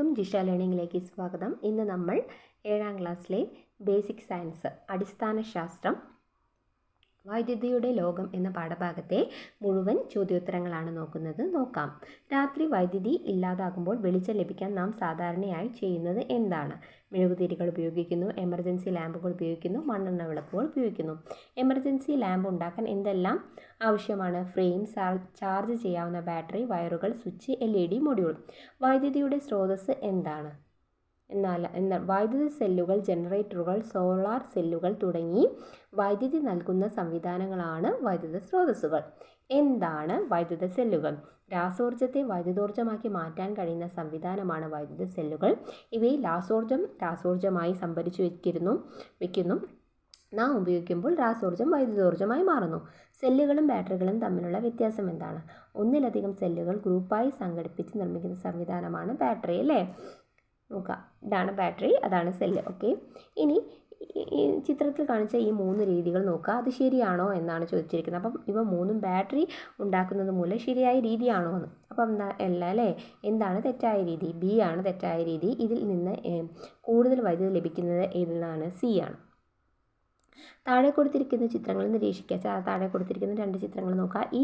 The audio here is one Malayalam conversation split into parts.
എല്ലാവർക്കും ജിഷ ലേണിംഗിലേക്ക് സ്വാഗതം. ഇന്ന് നമ്മൾ ഏഴാം ക്ലാസ്സിലെ ബേസിക് സയൻസ് അടിസ്ഥാന ശാസ്ത്രം വൈദ്യുതിയുടെ ലോകം എന്ന പാഠഭാഗത്തെ മുഴുവൻ ചോദ്യോത്തരങ്ങളാണ് നോക്കുന്നത്. നോക്കാം. രാത്രി വൈദ്യുതി ഇല്ലാതാകുമ്പോൾ വെളിച്ചം ലഭിക്കാൻ നാം സാധാരണയായി ചെയ്യുന്നത് എന്താണ്? മെഴുകുതിരികൾ ഉപയോഗിക്കുന്നു എമർജൻസി ലാമ്പുകൾ ഉപയോഗിക്കുന്നു മണ്ണെണ്ണ വിളക്കുകൾ ഉപയോഗിക്കുന്നു. എമർജൻസി ലാമ്പ് ഉണ്ടാക്കാൻ എന്തെല്ലാം ആവശ്യമാണ്? ഫ്രെയിം ചാർജ് ചെയ്യാവുന്ന ബാറ്ററി വയറുകൾ സ്വിച്ച് എൽ മൊഡ്യൂൾ. വൈദ്യുതിയുടെ സ്രോതസ്സ് എന്താണ്? എന്നാൽ എന്നാൽ വൈദ്യുതി സെല്ലുകൾ ജനറേറ്ററുകൾ സോളാർ സെല്ലുകൾ തുടങ്ങി വൈദ്യുതി നൽകുന്ന സംവിധാനങ്ങളാണ് വൈദ്യുത സ്രോതസ്സുകൾ. എന്താണ് വൈദ്യുത സെല്ലുകൾ? രാസോർജത്തെ വൈദ്യുതോർജമാക്കി മാറ്റാൻ കഴിയുന്ന സംവിധാനമാണ് വൈദ്യുത സെല്ലുകൾ. ഇവയിൽ രാസോർജം രാസോർജമായി സംഭരിച്ചു വയ്ക്കുന്നു വയ്ക്കുന്നു നാം ഉപയോഗിക്കുമ്പോൾ രാസോർജം വൈദ്യുതോർജമായി മാറുന്നു. സെല്ലുകളും ബാറ്ററികളും തമ്മിലുള്ള വ്യത്യാസം എന്താണ്? ഒന്നിലധികം സെല്ലുകൾ ഗ്രൂപ്പായി സംഘടിപ്പിച്ച് നിർമ്മിക്കുന്ന സംവിധാനമാണ് ബാറ്ററി അല്ലേ? നോക്കാം ഇതാണ് ബാറ്ററി അതാണ് സെല്ല് ഓക്കെ ഇനി ഈ ചിത്രത്തിൽ കാണിച്ച ഈ മൂന്ന് രീതികൾ നോക്കുക. അത് ശരിയാണോ എന്നാണ് ചോദിച്ചിരിക്കുന്നത്. അപ്പം ഇവ മൂന്നും ബാറ്ററി ഉണ്ടാക്കുന്നത് മൂലം ശരിയായ രീതിയാണോ എന്ന്. അപ്പം എന്താ അല്ല അല്ലേ? എന്താണ് തെറ്റായ രീതി? ബി ആണ് തെറ്റായ രീതി. ഇതിൽ നിന്ന് കൂടുതൽ വൈദ്യുതി ലഭിക്കുന്നത് ഏതിൽ നിന്നാണ് സി ആണ്. താഴെ കൊടുത്തിരിക്കുന്ന ചിത്രങ്ങൾ നിരീക്ഷിക്കുക. താഴെ കൊടുത്തിരിക്കുന്ന രണ്ട് ചിത്രങ്ങൾ നോക്കുക. ഈ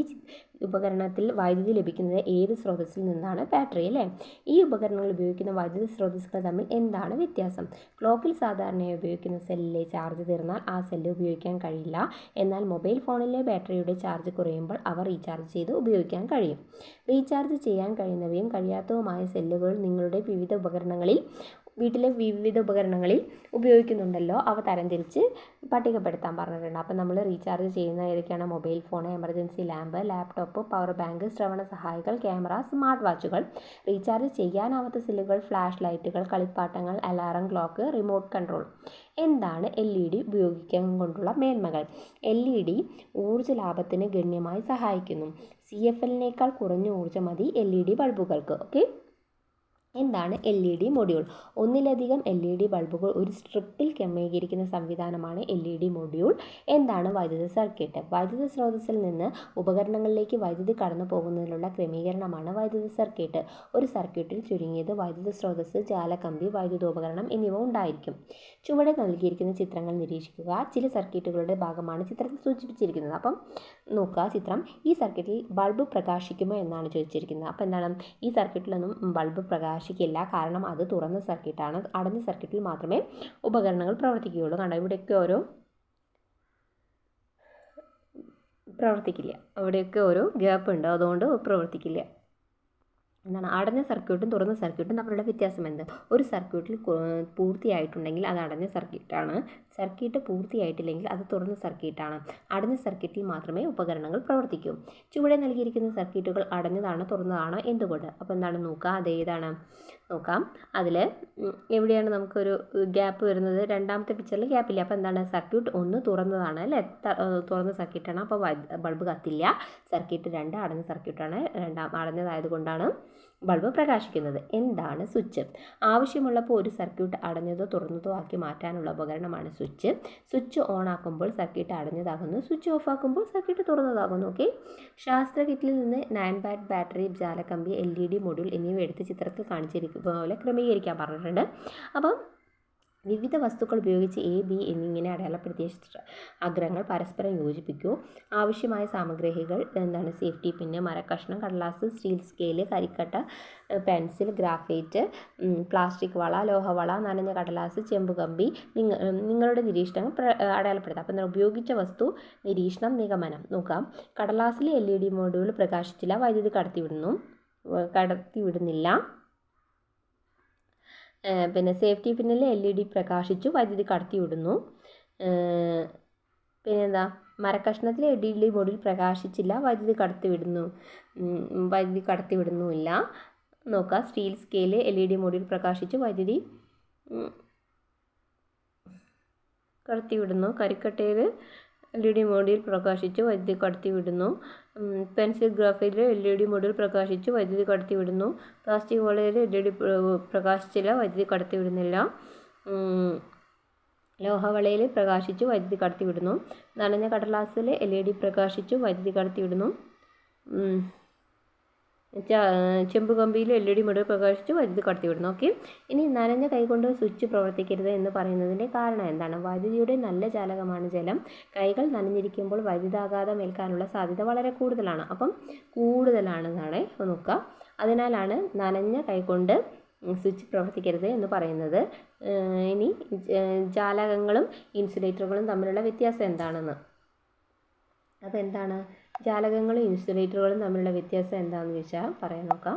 ഉപകരണത്തിൽ വൈദ്യുതി ലഭിക്കുന്നത് ഏത് സ്രോതസ്സിൽ നിന്നാണ്? ബാറ്ററി അല്ലേ? ഈ ഉപകരണങ്ങൾ ഉപയോഗിക്കുന്ന വൈദ്യുതി സ്രോതസ്സുകൾ തമ്മിൽ എന്താണ് വ്യത്യാസം? ക്ലോക്കിൽ സാധാരണയായി ഉപയോഗിക്കുന്ന സെല്ലിലെ ചാർജ് തീർന്നാൽ ആ സെല്ല് ഉപയോഗിക്കാൻ കഴിയില്ല. എന്നാൽ മൊബൈൽ ഫോണിലെ ബാറ്ററിയുടെ ചാർജ് കുറയുമ്പോൾ അവ റീചാർജ് ചെയ്ത് ഉപയോഗിക്കാൻ കഴിയും. റീചാർജ് ചെയ്യാൻ കഴിയുന്നവയും കഴിയാത്തതുമായ സെല്ലുകൾ നിങ്ങളുടെ വിവിധ ഉപകരണങ്ങളിൽ വീട്ടിലെ വിവിധ ഉപകരണങ്ങളിൽ ഉപയോഗിക്കുന്നുണ്ടല്ലോ അവ തരംതിരിച്ച് പട്ടികപ്പെടുത്താൻ പറഞ്ഞിട്ടുണ്ട്. അപ്പോൾ നമ്മൾ റീചാർജ് ചെയ്യുന്ന ഏതൊക്കെയാണ്? Mobile phone emergency lamp laptop power bank ശ്രവണ സഹായികൾ ക്യാമറ സ്മാർട്ട് വാച്ചുകൾ. റീചാർജ് ചെയ്യാനാവാത്ത സെല്ലുകൾ ഫ്ലാഷ് ലൈറ്റുകൾ കളിപ്പാട്ടങ്ങൾ അലാറം ക്ലോക്ക് റിമോട്ട് കൺട്രോൾ. എന്താണ് എൽ ഇ ഡി ഉപയോഗിക്കാൻ കൊണ്ടുള്ള മേന്മകൾ? എൽ ഇ ഡി ഊർജ ലാഭത്തിന് ഗണ്യമായി സഹായിക്കുന്നു. സി എഫ് എല്ലിനേക്കാൾ കുറഞ്ഞ ഊർജം മതി എൽ ഇ ഡി ബൾബുകൾക്ക്. ഓക്കെ? എന്താണ് എൽ ഇ ഡി മൊഡ്യൂൾ ഒന്നിലധികം എൽ ഇ ഡി ബൾബുകൾ ഒരു സ്ട്രിപ്പിൽ ക്രമീകരിക്കുന്ന സംവിധാനമാണ് എൽ ഇ ഡി മൊഡ്യൂൾ എന്താണ് വൈദ്യുത സർക്യൂട്ട്? വൈദ്യുത സ്രോതസ്സിൽ നിന്ന് ഉപകരണങ്ങളിലേക്ക് വൈദ്യുതി കടന്നു പോകുന്നതിനുള്ള ക്രമീകരണമാണ് വൈദ്യുത സർക്യൂട്ട്. ഒരു സർക്യൂട്ടിൽ ചുരുങ്ങിയത് വൈദ്യുത സ്രോതസ്സ് ജാലകമ്പി വൈദ്യുതോപകരണം എന്നിവ ഉണ്ടായിരിക്കും. ചുവടെ നൽകിയിരിക്കുന്ന ചിത്രങ്ങൾ നിരീക്ഷിക്കുക. ചില സർക്യൂട്ടുകളുടെ ഭാഗമാണ് ചിത്രത്തിൽ സൂചിപ്പിച്ചിരിക്കുന്നത്. അപ്പം നോക്കുക ചിത്രം. ഈ സർക്യൂട്ടിൽ ബൾബ് പ്രകാശിക്കുമോ എന്നാണ് ചോദിച്ചിരിക്കുന്നത്. അപ്പം എന്താണ്? ഈ സർക്യൂട്ടിലൊന്നും ബൾബ് പ്രകാശിക്കില്ല കാരണം അത് തുറന്ന സർക്യൂട്ടാണ്. അടഞ്ഞ സർക്യൂട്ടിൽ മാത്രമേ ഉപകരണങ്ങൾ പ്രവർത്തിക്കുകയുള്ളൂ. കണ്ടോ ഇവിടെയൊക്കെ ഓരോ പ്രവർത്തിക്കില്ല. അവിടെയൊക്കെ ഓരോ ഗ്യാപ്പ് ഉണ്ട്. അതുകൊണ്ട് പ്രവർത്തിക്കില്ല. എന്താണ്? അടഞ്ഞ സർക്യൂട്ടും തുറന്ന സർക്യൂട്ടും തമ്മിലുള്ള വ്യത്യാസം എന്ത്? ഒരു സർക്യൂട്ടിൽ പൂർത്തിയായിട്ടുണ്ടെങ്കിൽ അത് അടഞ്ഞ സർക്യൂട്ടാണ്. സർക്യൂട്ട് പൂർത്തിയായിട്ടില്ലെങ്കിൽ അത് തുറന്ന സർക്യൂട്ടാണ് അടഞ്ഞ സർക്യൂട്ടിൽ മാത്രമേ ഉപകരണങ്ങൾ പ്രവർത്തിക്കൂ. ചുവടെ നൽകിയിരിക്കുന്ന സർക്യൂട്ടുകൾ അടഞ്ഞതാണ് തുറന്നതാണോ എന്തുകൊണ്ട്? അപ്പോൾ എന്താണ്? നോക്കുക അത് ഏതാണ്? നോക്കാം. അതിൽ എവിടെയാണ് നമുക്കൊരു ഗ്യാപ്പ് വരുന്നത്? രണ്ടാമത്തെ പിക്ചറിൽ ഗ്യാപ്പില്ല. അപ്പോൾ എന്താണ്? സർക്യൂട്ട് ഒന്ന് തുറന്നതാണ് അല്ലേ? തുറന്ന സർക്യൂട്ടാണ് അപ്പോൾ ബൾബ് കത്തില്ല. സർക്യൂട്ട് രണ്ട് അടഞ്ഞ സർക്യൂട്ടാണ് രണ്ടാം അടഞ്ഞതായതുകൊണ്ടാണ് ബൾബ് പ്രകാശിക്കുന്നത് എന്താണ് സ്വിച്ച്? ആവശ്യമുള്ളപ്പോൾ ഒരു സർക്യൂട്ട് അടഞ്ഞതോ തുറന്നതോ ആക്കി മാറ്റാനുള്ള ഉപകരണമാണ് സ്വിച്ച്. സ്വിച്ച് ഓൺ ആക്കുമ്പോൾ സർക്യൂട്ട് അടഞ്ഞതാകുന്നു. സ്വിച്ച് ഓഫ് ആക്കുമ്പോൾ സർക്യൂട്ട് തുറന്നതാകുന്നു. ഓക്കെ? ശാസ്ത്ര കിറ്റിൽ നിന്ന് നയൻ ബാറ്റ് ബാറ്ററി ജാലകമ്പി എൽ ഇ ഡി മൊഡ്യൂൾ എന്നിവ എടുത്ത് ചിത്രത്തിൽ കാണിച്ചിരിക്കുന്ന പോലെ ക്രമീകരിക്കാൻ പറഞ്ഞിട്ടുണ്ട്. അപ്പം വിവിധ വസ്തുക്കൾ ഉപയോഗിച്ച് എ ബി എന്നിങ്ങനെ അടയാളപ്പെടുത്തിയ അഗ്രങ്ങൾ പരസ്പരം യോജിപ്പിക്കൂ. ആവശ്യമായ സാമഗ്രികൾ എന്താണ്? സേഫ്റ്റി പിന്ന് മരക്കഷ്ണം കടലാസ് സ്റ്റീൽ സ്കെയിൽ കരിക്കട്ട പെൻസിൽ ഗ്രാഫൈറ്റ് പ്ലാസ്റ്റിക് വള ലോഹവള നനഞ്ഞ കടലാസ് ചെമ്പുകമ്പി നിങ്ങ നിങ്ങളുടെ നിരീക്ഷണങ്ങൾ അടയാളപ്പെടുത്താം. അപ്പം ഉപയോഗിച്ച വസ്തു നിരീക്ഷണം നിഗമനം. നോക്കാം. കടലാസിലെ എൽ ഇ ഡി മോഡ്യൂൾ പ്രകാശിച്ചില്ല വൈദ്യുതി കടത്തിവിടുന്നു കടത്തിവിടുന്നില്ല. പിന്നെ സേഫ്റ്റി പിന്നിൽ എൽ ഇ ഡി പ്രകാശിച്ചു വൈദ്യുതി കടത്തിവിടുന്നു. പിന്നെന്താ? മരക്കഷ്ണത്തിൽ എൽ ഇ ഡി ബോർഡിൽ പ്രകാശിച്ചില്ല വൈദ്യുതി കടത്തിവിടുന്നു വൈദ്യുതി കടത്തിവിടുന്നുമില്ല. നോക്കുക steel scale L E D മോഡിൽ പ്രകാശിച്ചു വൈദ്യുതി കടത്തിവിടുന്നു. കരിക്കട്ടയിൽ എൽ ഇ ഡി മോഡിൽ പ്രകാശിച്ചു വൈദ്യുതി കടത്തിവിടുന്നു. പെൻസിൽ ഗ്രാഫൈറ്റിൽ എൽ ഇ ഡി മോഡിൽ പ്രകാശിച്ച് വൈദ്യുതി കടത്തിവിടുന്നു. പ്ലാസ്റ്റിക് വളയിൽ എൽ ഇ ഡി പ്രകാശിച്ചില്ല വൈദ്യുതി കടത്തിവിടുന്നില്ല. ലോഹവളയിൽ പ്രകാശിച്ച് വൈദ്യുതി കടത്തിവിടുന്നു. നനഞ്ഞ കടലാസിൽ എൽ ഇ ഡി പ്രകാശിച്ചു വൈദ്യുതി കടത്തിവിടുന്നു. ചെമ്പ് കമ്പിയിൽ എൽ ഇ ഡി മുഴുവൻ പ്രകാശിച്ച് വൈദ്യുതി കടത്തിവിടുന്നു ഓക്കെ ഇനി നനഞ്ഞ കൈകൊണ്ട് സ്വിച്ച് പ്രവർത്തിക്കരുത് എന്ന് പറയുന്നതിന്റെ കാരണം എന്താണ്? വൈദ്യുതിയുടെ നല്ല ചാലകമാണ് ജലം. കൈകൾ നനഞ്ഞിരിക്കുമ്പോൾ വൈദ്യുതാഘാതം ഏൽക്കാനുള്ള സാധ്യത വളരെ കൂടുതലാണ്. അപ്പം കൂടുതലാണെന്നാണ് നോക്കുക. അതിനാലാണ് നനഞ്ഞ കൈകൊണ്ട് സ്വിച്ച് പ്രവർത്തിക്കരുത് എന്ന് പറയുന്നത്. ഇനി ജാലകങ്ങളും ഇൻസുലേറ്ററുകളും തമ്മിലുള്ള വ്യത്യാസം എന്താണെന്ന്? അപ്പോൾ എന്താണ് ജാലകങ്ങളും ഇൻസുലേറ്ററുകളും തമ്മിലുള്ള വ്യത്യാസം എന്താണെന്ന് ചോദിച്ചാൽ പറയാൻ നോക്കാം.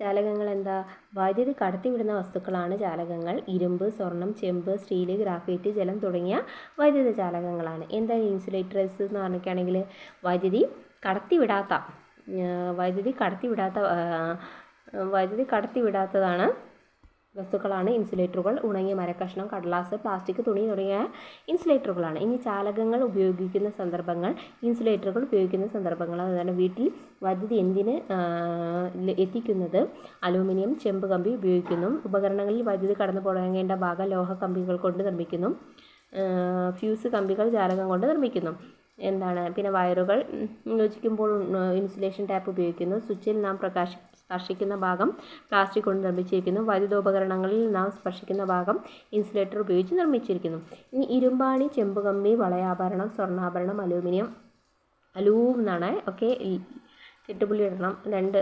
ജാലകങ്ങൾ എന്താ? വൈദ്യുതി കടത്തിവിടുന്ന വസ്തുക്കളാണ് ജാലകങ്ങൾ. ഇരുമ്പ് സ്വർണം ചെമ്പ് സ്റ്റീൽ ഗ്രാഫൈറ്റ് ജലം തുടങ്ങിയ വൈദ്യുത ജാലകങ്ങളാണ്. എന്താ ഇൻസുലേറ്റേഴ്സ് എന്ന് പറഞ്ഞിട്ടാണെങ്കിൽ വൈദ്യുതി കടത്തിവിടാത്ത വൈദ്യുതി കടത്തിവിടാത്ത വൈദ്യുതി കടത്തിവിടാത്തതാണ് വസ്തുക്കളാണ് ഇൻസുലേറ്ററുകൾ ഉണങ്ങിയ മരക്കഷ്ണം കടലാസ് പ്ലാസ്റ്റിക് തുണി തുടങ്ങിയ ഇൻസുലേറ്ററുകളാണ്. ഇനി ചാലകങ്ങൾ ഉപയോഗിക്കുന്ന സന്ദർഭങ്ങൾ ഇൻസുലേറ്ററുകൾ ഉപയോഗിക്കുന്ന സന്ദർഭങ്ങൾ അതുപോലെ വീട്ടിൽ വൈദ്യുതി എന്തിന് എത്തിക്കുന്നത് അലൂമിനിയം ചെമ്പ് കമ്പി ഉപയോഗിക്കുന്നു ഉപകരണങ്ങളിൽ വൈദ്യുതി കടന്നു പോകേണ്ട ഭാഗം ലോഹ കമ്പികൾ കൊണ്ട് നിർമ്മിക്കുന്നു ഫ്യൂസ് കമ്പികൾ ചാലകം കൊണ്ട് നിർമ്മിക്കുന്നു. എന്താണ്? പിന്നെ വയറുകൾ യോജിക്കുമ്പോൾ ഇൻസുലേഷൻ ടാപ്പ് ഉപയോഗിക്കുന്നു സ്വിച്ചിൽ നാം പ്രകാശി സ്പർശിക്കുന്ന ഭാഗം പ്ലാസ്റ്റിക് കൊണ്ട് നിർമ്മിച്ചിരിക്കുന്നു. വൈദ്യുതോപകരണങ്ങളിൽ നാം സ്പർശിക്കുന്ന ഭാഗം ഇൻസുലേറ്റർ ഉപയോഗിച്ച് നിർമ്മിച്ചിരിക്കുന്നു. ഇനി ഇരുമ്പാണി ചെമ്പുകമ്പി വളയാഭരണം സ്വർണാഭരണം അലൂമിനിയം അലൂം എന്നാണ് ഓക്കെ കെട്ടുപുള്ളി ഇടണം. രണ്ട്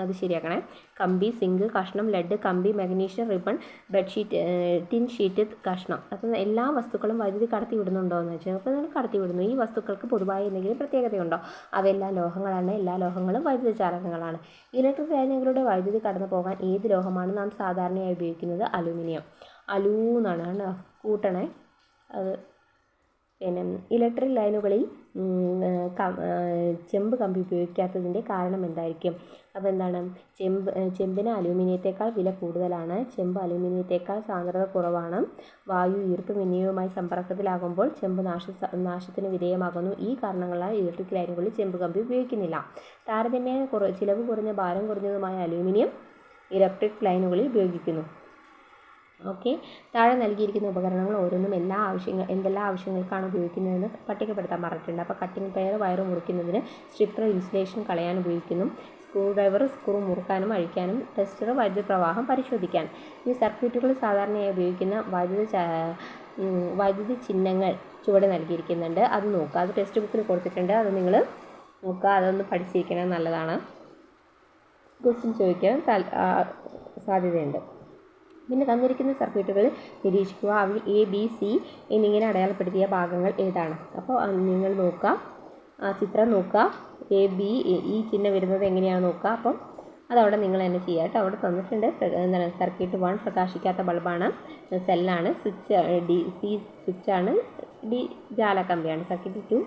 അത് ശരിയാക്കണേ. കമ്പി സിങ്ക് കഷ്ണം ലെഡ് കമ്പി magnesium ribbon bedsheet tin sheet കഷ്ണം. അപ്പം എല്ലാ വസ്തുക്കളും വൈദ്യുതി കടത്തി വിടുന്നുണ്ടോ എന്ന് വെച്ചാൽ അപ്പോൾ നമ്മൾ കടത്തി വിടുന്നു. ഈ വസ്തുക്കൾക്ക് പൊതുവായ എന്തെങ്കിലും പ്രത്യേകതയുണ്ടോ അവയെല്ലാം ലോഹങ്ങളാണ്. എല്ലാ ലോഹങ്ങളും വൈദ്യുതി ചാലകങ്ങളാണ് ഇലക്ട്രിക് ലൈനുകളുടെ വൈദ്യുതി കടന്നു പോകാൻ ഏത് ലോഹമാണ് നാം സാധാരണയായി ഉപയോഗിക്കുന്നത്? അലുമിനിയം. അലൂ എന്നാണ് കൂട്ടണേ. അത് പിന്നെ ഇലക്ട്രിക് ലൈനുകളിൽ ചെമ്പ് കമ്പി ഉപയോഗിക്കാത്തതിന്റെ കാരണം എന്തായിരിക്കും? അപ്പോൾ എന്താണ്? ചെമ്പ് ചെമ്പിന് അലൂമിനിയത്തേക്കാൾ വില കൂടുതലാണ്. ചെമ്പ് അലൂമിനിയത്തേക്കാൾ സാന്ദ്രത കുറവാണ്. വായു ഈർപ്പം എന്നിവയുമായി സമ്പർക്കത്തിലാകുമ്പോൾ ചെമ്പ് നാശ നാശത്തിന് വിധേയമാകുന്നു. ഈ കാരണങ്ങളാൽ ഇലക്ട്രിക് ലൈനുകളിൽ ചെമ്പ് കമ്പി ഉപയോഗിക്കുന്നില്ല. താരതമ്യേന കുറ ചിലവ് കുറഞ്ഞ ഭാരം കുറഞ്ഞതുമായ അലൂമിനിയം ഇലക്ട്രിക് ലൈനുകളിൽ ഉപയോഗിക്കുന്നു. ഓക്കെ. താഴെ നൽകിയിരിക്കുന്ന ഉപകരണങ്ങൾ ഓരോന്നും എല്ലാ ആവശ്യങ്ങൾ എന്തെല്ലാം ആവശ്യങ്ങൾക്കാണ് ഉപയോഗിക്കുന്നതെന്ന് പട്ടികപ്പെടുത്താൻ പറഞ്ഞിട്ടുണ്ട്. അപ്പോൾ കട്ടിംഗ് പെയർ വയർ മുറിക്കുന്നതിന് സ്ട്രിപ്പർ ഇൻസുലേഷൻ കളയാൻ ഉപയോഗിക്കുന്നു. സ്ക്രൂ ഡ്രൈവർ സ്ക്രൂ മുറുക്കാനും അഴിക്കാനും ടെസ്റ്റർ വൈദ്യുത പ്രവാഹം പരിശോധിക്കാൻ. ഈ സർക്യൂട്ടുകൾ സാധാരണയായി ഉപയോഗിക്കുന്ന വൈദ്യുത വൈദ്യുതി ചിഹ്നങ്ങൾ ചുവടെ നൽകിയിരിക്കുന്നുണ്ട്. അത് നോക്കുക. അത് ടെക്സ്റ്റ് ബുക്കിൽ കൊടുത്തിട്ടുണ്ട്. അത് നിങ്ങൾ നോക്കുക. അതൊന്ന് പഠിച്ചിരിക്കണം നല്ലതാണ്. ക്വസ്റ്റ്യൻ ചോദിക്കാൻ സാധ്യതയുണ്ട്. പിന്നെ തന്നിരിക്കുന്ന സർക്യൂട്ടുകൾ നിരീക്ഷിക്കുക. അവയിൽ എ ബി സി എന്നിങ്ങനെ അടയാളപ്പെടുത്തിയ ഭാഗങ്ങൾ ഏതാണ്? അപ്പോൾ നിങ്ങൾ നോക്കുക. ആ ചിത്രം നോക്കുക. എ ബി ഈ ചിഹ്നം വരുന്നത് എങ്ങനെയാണ് നോക്കുക. അപ്പം അതവിടെ നിങ്ങൾ തന്നെ ചെയ്യുക കേട്ടോ. അവിടെ തന്നിട്ടുണ്ട്. എന്താണ്? സർക്യൂട്ട് വൺ പ്രകാശിക്കാത്ത ബൾബാണ്. സെല്ലാണ്. സ്വിച്ച് ഡി സി സ്വിച്ചാണ്. ഡി ജാലക്കമ്പിയാണ് സർക്യൂട്ട് ടു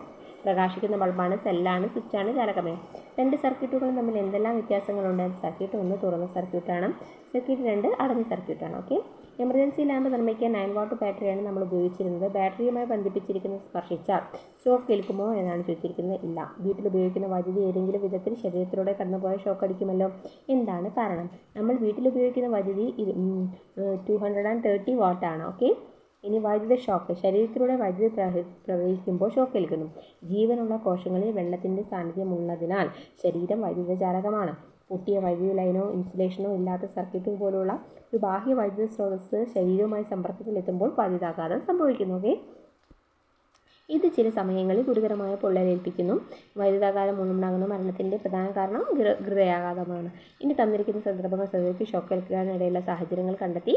പ്രകാശിക്കുന്ന ബൾബാണ് സെല്ലാണ് സ്വിച്ചാണ് ചാലകമേ. രണ്ട് സർക്യൂട്ടുകളും തമ്മിൽ എന്തെല്ലാം വ്യത്യാസങ്ങളുണ്ട്? സർക്യൂട്ട് ഒന്ന് തുറന്ന സർക്യൂട്ടാണ് സർക്യൂട്ട് രണ്ട് അടഞ്ഞ സർക്യൂട്ടാണ് ഓക്കെ എമർജൻസി ലാമ്പ് നിർമ്മിക്കാൻ നയൻ വാട്ട് ബാറ്ററിയാണ് നമ്മൾ ഉപയോഗിച്ചിരുന്നത്. ബാറ്ററിയുമായി ബന്ധിപ്പിച്ചിരിക്കുന്ന സ്പർശിച്ചാൽ ഷോക്ക് കേൾക്കുമോ എന്നാണ് ചോദിച്ചിരിക്കുന്നത്. ഇല്ല. വീട്ടിൽ ഉപയോഗിക്കുന്ന വൈദ്യുതി ഏതെങ്കിലും വിധത്തിൽ ശരീരത്തിലൂടെ കടന്നുപോയ ഷോക്ക് അടിക്കുമല്ലോ. എന്താണ് കാരണം? നമ്മൾ വീട്ടിൽ ഉപയോഗിക്കുന്ന വൈദ്യുതി ടു ഹൺഡ്രഡ് ആൻഡ് തേർട്ടി വാട്ടാണ് ഓക്കെ ഇനി വൈദ്യുത ഷോക്ക്. ശരീരത്തിലൂടെ വൈദ്യുതി പ്രവഹിക്കുമ്പോൾ ഷോക്ക് ഏൽക്കുന്നു. ജീവനുള്ള കോശങ്ങളിൽ വെള്ളത്തിന്റെ സാന്നിധ്യമുള്ളതിനാൽ ശരീരം വൈദ്യുതചാലകമാണ് പൊട്ടിയ വൈദ്യുതി ലൈനോ ഇൻസുലേഷനോ ഇല്ലാത്ത സർക്യൂട്ട് പോലുള്ള ഒരു ബാഹ്യ വൈദ്യുത സ്രോതസ്സ് ശരീരവുമായി സമ്പർക്കത്തിലെത്തുമ്പോൾ വൈദ്യുതാഘാതം സംഭവിക്കുന്നു. ഓക്കെ? ഇത് ചില സമയങ്ങളിൽ ഗുരുതരമായ പൊള്ളലേൽപ്പിക്കുന്നു. വൈദ്യുതാഘാതം മൂലമുണ്ടാകുന്ന മരണത്തിന്റെ പ്രധാന കാരണം ഹൃദയാഘാതമാണ് ഇനി തന്നിരിക്കുന്ന സന്ദർഭങ്ങൾ ശ്രദ്ധിച്ച് ഷോക്ക് ഏൽക്കാനിടയുള്ള സാഹചര്യങ്ങൾ കണ്ടെത്തി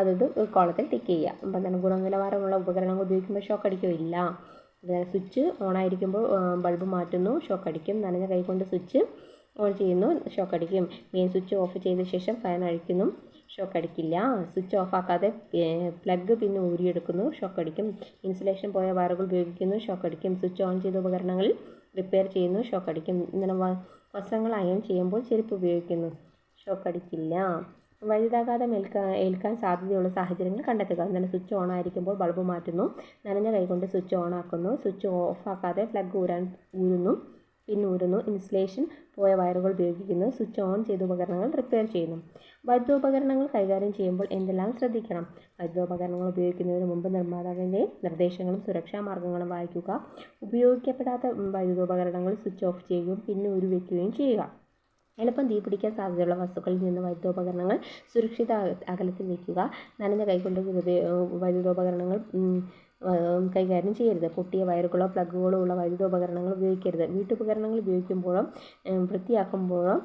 അതത് കോളത്തിൽ ടിക്ക് ചെയ്യുക. തന്നെ ഗുണനിലവാരമുള്ള ഉപകരണങ്ങൾ ഉപയോഗിക്കുമ്പോൾ ഷോക്ക് അടിക്കുകയില്ല സ്വിച്ച് ഓണായിരിക്കുമ്പോൾ ബൾബ് മാറ്റുന്നു ഷോക്ക് അടിക്കും. നനഞ്ഞ കൈ കൊണ്ട് സ്വിച്ച് ഓൺ ചെയ്യുന്നു ഷോക്ക് അടിക്കും. മെയിൻ സ്വിച്ച് ഓഫ് ചെയ്ത ശേഷം ഫാൻ അഴിക്കുന്നു. ഷോക്ക് അടിക്കില്ല. സ്വിച്ച് ഓഫ് ആക്കാതെ പ്ലഗ് പിന്നെ ഊരിയെടുക്കുന്നു. ഷോക്ക് അടിക്കും. ഇൻസുലേഷൻ പോയ വയറുകൾ ഉപയോഗിക്കുന്നു. ഷോക്ക് അടിക്കും. സ്വിച്ച് ഓൺ ചെയ്ത ഉപകരണങ്ങൾ റിപ്പയർ ചെയ്യുന്നു. ഷോക്ക് അടിക്കും. ഇങ്ങനെ വസ്ത്രങ്ങൾ അയൺ ചെയ്യുമ്പോൾ ചെരുപ്പ് ഉപയോഗിക്കുന്നു. ഷോക്ക് അടിക്കില്ല. വൈദ്യുതാഘാതം ഏൽക്കാൻ ഏൽക്കാൻ സാധ്യതയുള്ള സാഹചര്യങ്ങൾ കണ്ടെത്തുക. അങ്ങനെ സ്വിച്ച് ഓൺ ആയിരിക്കുമ്പോൾ ബൾബ് മാറ്റുന്നു. നനഞ്ഞ കൈകൊണ്ട് സ്വിച്ച് ഓൺ ആക്കുന്നു. സ്വിച്ച് ഓഫ് ആക്കാതെ പ്ലഗ് ഊരാൻ ഊരുന്നു. പിന്നൂരുന്നു ഇൻസുലേഷൻ പോയ വയറുകൾ ഉപയോഗിക്കുന്നു. സ്വിച്ച് ഓൺ ചെയ്ത ഉപകരണങ്ങൾ റിപ്പയർ ചെയ്യുന്നു. വൈദ്യുതോപകരണങ്ങൾ കൈകാര്യം ചെയ്യുമ്പോൾ എന്തെല്ലാം ശ്രദ്ധിക്കണം? വൈദ്യുതോപകരണങ്ങൾ ഉപയോഗിക്കുന്നതിന് മുമ്പ് നിർമ്മാതാവിന്റെ നിർദ്ദേശങ്ങളും സുരക്ഷാ മാർഗങ്ങളും വായിക്കുക. ഉപയോഗിക്കപ്പെടാത്ത വൈദ്യുതോപകരണങ്ങൾ സ്വിച്ച് ഓഫ് ചെയ്യുകയും പിന്നെ ഉരു വയ്ക്കുകയും ചെയ്യുക. എളുപ്പം തീ പിടിക്കാൻ സാധ്യതയുള്ള വസ്തുക്കളിൽ നിന്ന് വൈദ്യുതോപകരണങ്ങൾ സുരക്ഷിത അകലത്തിൽ വയ്ക്കുക നനഞ്ഞ കൈകൊണ്ട് വൈദ്യുതോപകരണങ്ങൾ കൈകാര്യം ചെയ്യരുത്. പൊട്ടിയ വയറുകളോ പ്ലഗുകളോ ഉള്ള വൈദ്യുതോപകരണങ്ങൾ ഉപയോഗിക്കരുത്. വീട്ടുപകരണങ്ങൾ ഉപയോഗിക്കുമ്പോഴും വൃത്തിയാക്കുമ്പോഴും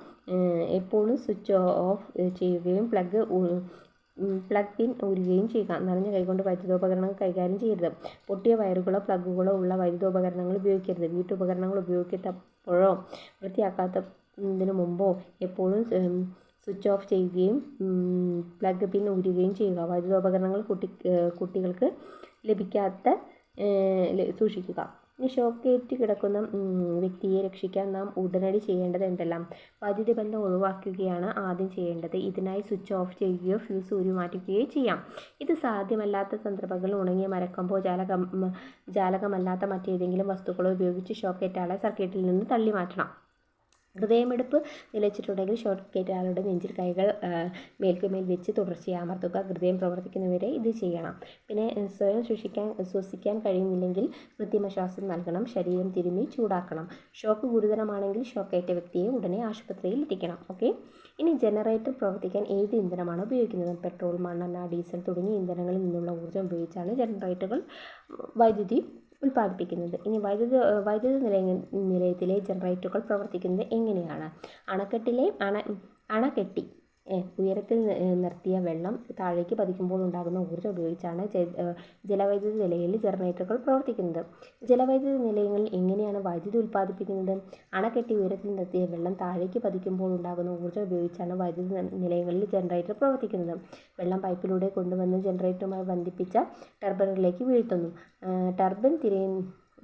എപ്പോഴും സ്വിച്ച് ഓഫ് ചെയ്യുകയും പ്ലഗ് പ്ലഗ് പിൻ ഊരുകയും ചെയ്യുക. നനഞ്ഞ കൈകൊണ്ട് വൈദ്യുതോപകരണങ്ങൾ കൈകാര്യം ചെയ്യരുത്. പൊട്ടിയ വയറുകളോ പ്ലഗുകളോ ഉള്ള വൈദ്യുതോപകരണങ്ങൾ ഉപയോഗിക്കരുത്. വീട്ടുപകരണങ്ങൾ ഉപയോഗിക്കുമ്പോഴോ വൃത്തിയാക്കാത്ത ഇതിനു മുമ്പോ എപ്പോഴും സ്വിച്ച് ഓഫ് ചെയ്യുകയും പ്ലഗ് പിൻ ഊരുകയും ചെയ്യുക. വൈദ്യുതോപകരണങ്ങൾ കുട്ടി കുട്ടികൾക്ക് ലഭിക്കാത്ത സൂക്ഷിക്കുക. ഇനി ഷോക്കേറ്റ് കിടക്കുന്ന വ്യക്തിയെ രക്ഷിക്കാൻ നാം ഉടനടി ചെയ്യേണ്ടത് എന്തെല്ലാം വൈദ്യുതി ബന്ധം ഒഴിവാക്കുകയാണ് ആദ്യം ചെയ്യേണ്ടത്. ഇതിനായി സ്വിച്ച് ഓഫ് ചെയ്യുകയോ ഫ്യൂസ് ഊരി മാറ്റുകയോ ചെയ്യാം. ഇത് സാധ്യമല്ലാത്ത സന്ദർഭങ്ങളിൽ ഉണങ്ങിയ മരക്കമ്പോ ജാലകം ജാലകമല്ലാത്ത മറ്റേതെങ്കിലും വസ്തുക്കളോ ഉപയോഗിച്ച് ഷോക്കേറ്റ് ആളെ സർക്യൂട്ടിൽ നിന്ന് തള്ളി മാറ്റണം ഹൃദയമിടിപ്പ് നിലച്ചിട്ടുണ്ടെങ്കിൽ ഷോർട്ട് ആളുടെ നെഞ്ചിൽ കൈകൾ മേൽക്കുമേൽ വെച്ച് തുടർച്ചയായി അമർത്തുക ഹൃദയം പ്രവർത്തിക്കുന്നവരെ ഇത് ചെയ്യണം. പിന്നെ സ്വയം ശ്വസിക്കാൻ ശ്വസിക്കാൻ കഴിയുന്നില്ലെങ്കിൽ കൃത്രിമ ശ്വാസം നൽകണം ശരീരം തിരുമ്മി ചൂടാക്കണം. ഷോക്ക് ഗുരുതരമാണെങ്കിൽ ഷോക്കേറ്റ വ്യക്തിയെ ഉടനെ ആശുപത്രിയിൽ എത്തിക്കണം ഓക്കെ ഇനി ജനറേറ്റർ പ്രവർത്തിക്കാൻ ഏത് ഇന്ധനമാണ് ഉപയോഗിക്കുന്നത്? പെട്രോൾ മണ്ണെണ്ണ ഡീസൽ തുടങ്ങിയ ഇന്ധനങ്ങളിൽ നിന്നുള്ള ഊർജം ഉപയോഗിച്ചാണ് ജനറേറ്ററുകൾ വൈദ്യുതി ഉൽപ്പാദിപ്പിക്കുന്നത്. ഇനി വൈദ്യുത വൈദ്യുത നിലയ നിലയത്തിലെ ജനറേറ്ററുകൾ പ്രവർത്തിക്കുന്നത് എങ്ങനെയാണ്? അണക്കെട്ടിലെ അണ അണക്കെട്ടി ഉയരത്തിൽ നിർത്തിയ വെള്ളം താഴേക്ക് പതിക്കുമ്പോൾ ഉണ്ടാകുന്ന ഊർജം ഉപയോഗിച്ചാണ് ജലവൈദ്യുത നിലയങ്ങളിൽ ജനറേറ്ററുകൾ പ്രവർത്തിക്കുന്നത്. ജലവൈദ്യുത നിലയങ്ങളിൽ എങ്ങനെയാണ് വൈദ്യുതി ഉൽപ്പാദിപ്പിക്കുന്നത്? അണക്കെട്ടി ഉയരത്തിൽ നിർത്തിയ വെള്ളം താഴേക്ക് പതിക്കുമ്പോൾ ഉണ്ടാകുന്ന ഊർജം ഉപയോഗിച്ചാണ് വൈദ്യുതി നിലയങ്ങളിൽ ജനറേറ്റർ പ്രവർത്തിക്കുന്നത്. വെള്ളം പൈപ്പിലൂടെ കൊണ്ടുവന്ന് ജനറേറ്ററുമായി ബന്ധിപ്പിച്ച ടർബൈനിലേക്ക് വീഴ്ത്തുന്നു. ടർബൈൻ തിരയും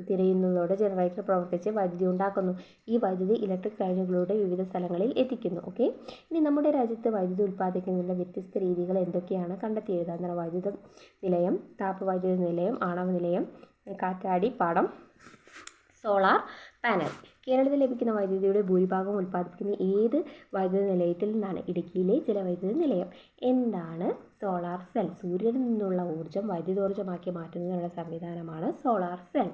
തിരയുന്നതോടെ ജനറേറ്റർ പ്രവർത്തിച്ച് വൈദ്യുതി ഉണ്ടാക്കുന്നു. ഈ വൈദ്യുതി ഇലക്ട്രിക് ലൈനുകളുടെ വിവിധ സ്ഥലങ്ങളിൽ എത്തിക്കുന്നു. ഓക്കെ? ഇനി നമ്മുടെ രാജ്യത്ത് വൈദ്യുതി ഉൽപ്പാദിക്കുന്നതിനുള്ള വ്യത്യസ്ത രീതികൾ എന്തൊക്കെയാണ്? കണ്ടെത്തി എഴുതാൻ വൈദ്യുത നിലയം താപവൈദ്യുത നിലയം ആണവ നിലയം കാറ്റാടി പാടം സോളാർ പാനൽ. കേരളത്തിൽ ലഭിക്കുന്ന വൈദ്യുതിയുടെ ഭൂരിഭാഗം ഉൽപ്പാദിപ്പിക്കുന്ന ഏത് വൈദ്യുത നിലയത്തിൽ നിന്നാണ്? ഇടുക്കിയിലെ ജലവൈദ്യുത നിലയം. എന്താണ് സോളാർ സെൽ. സൂര്യനിൽ നിന്നുള്ള ഊർജം വൈദ്യുതോർജമാക്കി മാറ്റുന്നതിനുള്ള സംവിധാനമാണ് സോളാർ സെൽ.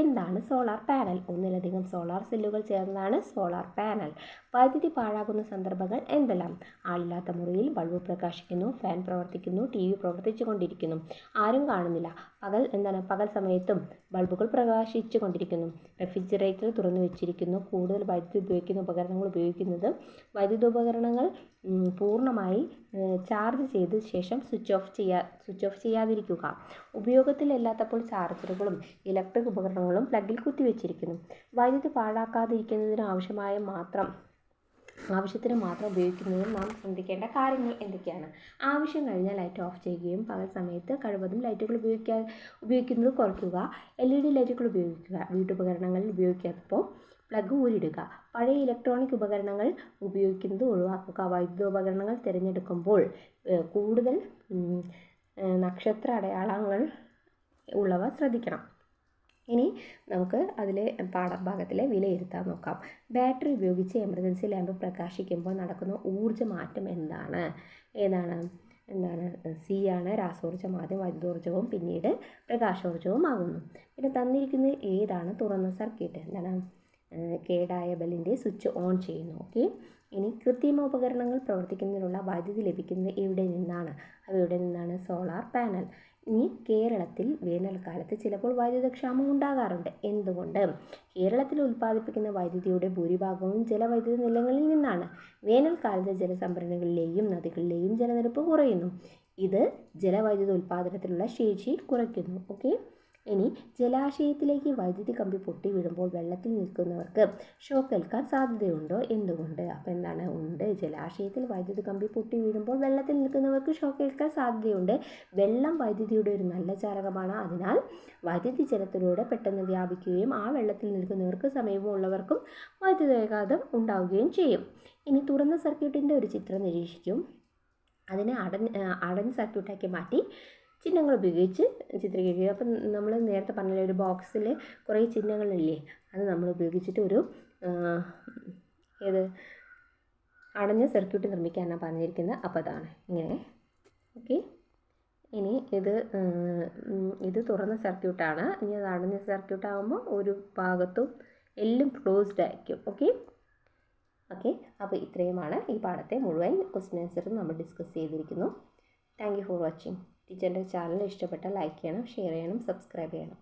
എന്താണ് സോളാർ പാനൽ? ഒന്നിലധികം സോളാർ സെല്ലുകൾ ചേർന്നതാണ് സോളാർ പാനൽ. വൈദ്യുതി പാഴാകുന്ന സന്ദർഭങ്ങൾ എന്തെല്ലാം? ആളില്ലാത്ത മുറിയിൽ ബൾബ് പ്രകാശിക്കുന്നു ഫാൻ പ്രവർത്തിക്കുന്നു ടി വി പ്രവർത്തിച്ചു കൊണ്ടിരിക്കുന്നു ആരും കാണുന്നില്ല. പകൽ എന്താണ്? പകൽ സമയത്തും ബൾബുകൾ പ്രകാശിച്ചു കൊണ്ടിരിക്കുന്നു റെഫ്രിജറേറ്റർ തുറന്നു വെച്ചിരിക്കുന്നു കൂടുതൽ വൈദ്യുതി ഉപയോഗിക്കുന്ന ഉപകരണങ്ങൾ ഉപയോഗിക്കുന്നത് വൈദ്യുതോപകരണങ്ങൾ പൂർണമായി ചാർജ് ചെയ്ത ശേഷം സ്വിച്ച് ഓഫ് ചെയ്യാ സ്വിച്ച് ഓഫ് ചെയ്യാതിരിക്കുക. ഉപയോഗത്തിലല്ലാത്തപ്പോൾ ചാർജറുകളും ഇലക്ട്രിക് ഉപകരണങ്ങളും പ്ലഗിൽ കുത്തിവെച്ചിരിക്കുന്നു വൈദ്യുതി പാഴാക്കാതിരിക്കുന്നതിന് ആവശ്യമായ മാത്രം ആവശ്യത്തിന് മാത്രം ഉപയോഗിക്കുന്നതിൽ നാം ശ്രദ്ധിക്കേണ്ട കാര്യങ്ങൾ എന്തൊക്കെയാണ്? ആവശ്യം കഴിഞ്ഞാൽ ലൈറ്റ് ഓഫ് ചെയ്യുകയും പകൽ സമയത്ത് കഴിവതും ലൈറ്റുകൾ ഉപയോഗിക്കാൻ ഉപയോഗിക്കുന്നത് കുറയ്ക്കുക. എൽ ഇ ഡി ലൈറ്റുകൾ ഉപയോഗിക്കുക. വീട്ടുപകരണങ്ങളിൽ ഉപയോഗിക്കാത്തപ്പോൾ പ്ലഗ് ഊരിടുക. പഴയ ഇലക്ട്രോണിക് ഉപകരണങ്ങൾ ഉപയോഗിക്കുന്നത് ഒഴിവാക്കുക. വൈദ്യുതോപകരണങ്ങൾ തിരഞ്ഞെടുക്കുമ്പോൾ കൂടുതൽ നക്ഷത്ര അടയാളങ്ങൾ ഉള്ളവ ശ്രദ്ധിക്കണം. ഇനി നമുക്ക് അതിലെ പാഠഭാഗത്തിലെ വിലയിരുത്താൻ നോക്കാം. ബാറ്ററി ഉപയോഗിച്ച് എമർജൻസി ലാമ്പ് പ്രകാശിക്കുമ്പോൾ നടക്കുന്ന ഊർജ മാറ്റം എന്താണ്? ഏതാണ്? എന്താണ്? സി ആണ് രാസോർജം ആദ്യം വൈദ്യുതോർജവും പിന്നീട് പ്രകാശോർജവും ആകുന്നു പിന്നെ തന്നിരിക്കുന്നത് ഏതാണ്? തുറന്ന സർക്യൂട്ട്. എന്താണ്? കേടായ ബലിന്റെ സ്വിച്ച് ഓൺ ചെയ്യുന്നു ഓക്കെ? ഇനി കൃത്രിമ ഉപകരണങ്ങൾ പ്രവർത്തിക്കുന്നതിനുള്ള വൈദ്യുതി ലഭിക്കുന്നത് എവിടെ നിന്നാണ്? അവയുടെ നിന്നാണ്? Solar panel. ഇനി കേരളത്തിൽ വേനൽക്കാലത്ത് ചിലപ്പോൾ വൈദ്യുതക്ഷാമം ഉണ്ടാകാറുണ്ട്. എന്തുകൊണ്ട്? കേരളത്തിൽ ഉൽപ്പാദിപ്പിക്കുന്ന വൈദ്യുതിയുടെ ഭൂരിഭാഗവും ജലവൈദ്യുത നിലയങ്ങളിൽ നിന്നാണ്. വേനൽക്കാലത്ത് ജലസംഭരണികളിലെയും നദികളിലെയും ജലനിരപ്പ് കുറയുന്നു. ഇത് ജലവൈദ്യുത ഉൽപ്പാദനത്തിലുള്ള ശേഷി കുറയ്ക്കുന്നു ഓക്കെ? ഇനി ജലാശയത്തിലേക്ക് വൈദ്യുതി കമ്പി പൊട്ടി വീഴുമ്പോൾ വെള്ളത്തിൽ നിൽക്കുന്നവർക്ക് ഷോക്ക് ഏൽക്കാൻ സാധ്യതയുണ്ടോ? എന്തുകൊണ്ട്? അപ്പോൾ എന്താണ്? ഉണ്ട്. ജലാശയത്തിൽ വൈദ്യുതി കമ്പി പൊട്ടി വീഴുമ്പോൾ വെള്ളത്തിൽ നിൽക്കുന്നവർക്ക് ഷോക്ക് ഏൽക്കാൻ സാധ്യതയുണ്ട്. വെള്ളം വൈദ്യുതിയുടെ ഒരു നല്ല ചാലകമാണ്. അതിനാൽ വൈദ്യുതി ജലത്തിലൂടെ പെട്ടെന്ന് വ്യാപിക്കുകയും ആ വെള്ളത്തിൽ നിൽക്കുന്നവർക്ക് സമീപമുള്ളവർക്കും വൈദ്യുതാഘാതം ഉണ്ടാവുകയും ചെയ്യും. ഇനി തുറന്ന സർക്യൂട്ടിന്റെ ഒരു ചിത്രം നിരീക്ഷിക്കും. അതിനെ അടഞ്ഞ് അടഞ്ഞ സർക്യൂട്ടാക്കി മാറ്റി ചിഹ്നങ്ങൾ ഉപയോഗിച്ച് ചിത്രീകരിക്കുക. അപ്പം നമ്മൾ നേരത്തെ പറഞ്ഞ ഒരു ബോക്സിൽ കുറേ ചിഹ്നങ്ങളില്ലേ അത് നമ്മൾ ഉപയോഗിച്ചിട്ട് ഒരു ഏത് അടഞ്ഞ സർക്യൂട്ട് നിർമ്മിക്കാനാണ് പറഞ്ഞിരിക്കുന്നത് അപ്പോൾ അതാണ്. ഇങ്ങനെ. ഓക്കെ. ഇനി ഇത് ഇത് തുറന്ന സർക്യൂട്ടാണ് ഇനി അത് അടഞ്ഞ സർക്യൂട്ട് ആകുമ്പോൾ ഒരു ഭാഗത്തും എല്ലാം ക്ലോസ്ഡ് ആയിരിക്കും. ഓക്കെ. ഓക്കെ. അപ്പോൾ ഇത്രയുമാണ് ഈ പാഠത്തെ മുഴുവൻ ക്വസ്റ്റ്യൻ ആൻസറും നമ്മൾ ഡിസ്കസ് ചെയ്തിരിക്കുന്നു. താങ്ക് യു ഫോർ വാച്ചിങ് ടീച്ചറിന്റെ ചാനൽ ഇഷ്ടപ്പെട്ടാൽ ലൈക്ക് ചെയ്യണം ഷെയർ ചെയ്യണം സബ്സ്ക്രൈബ് ചെയ്യണം.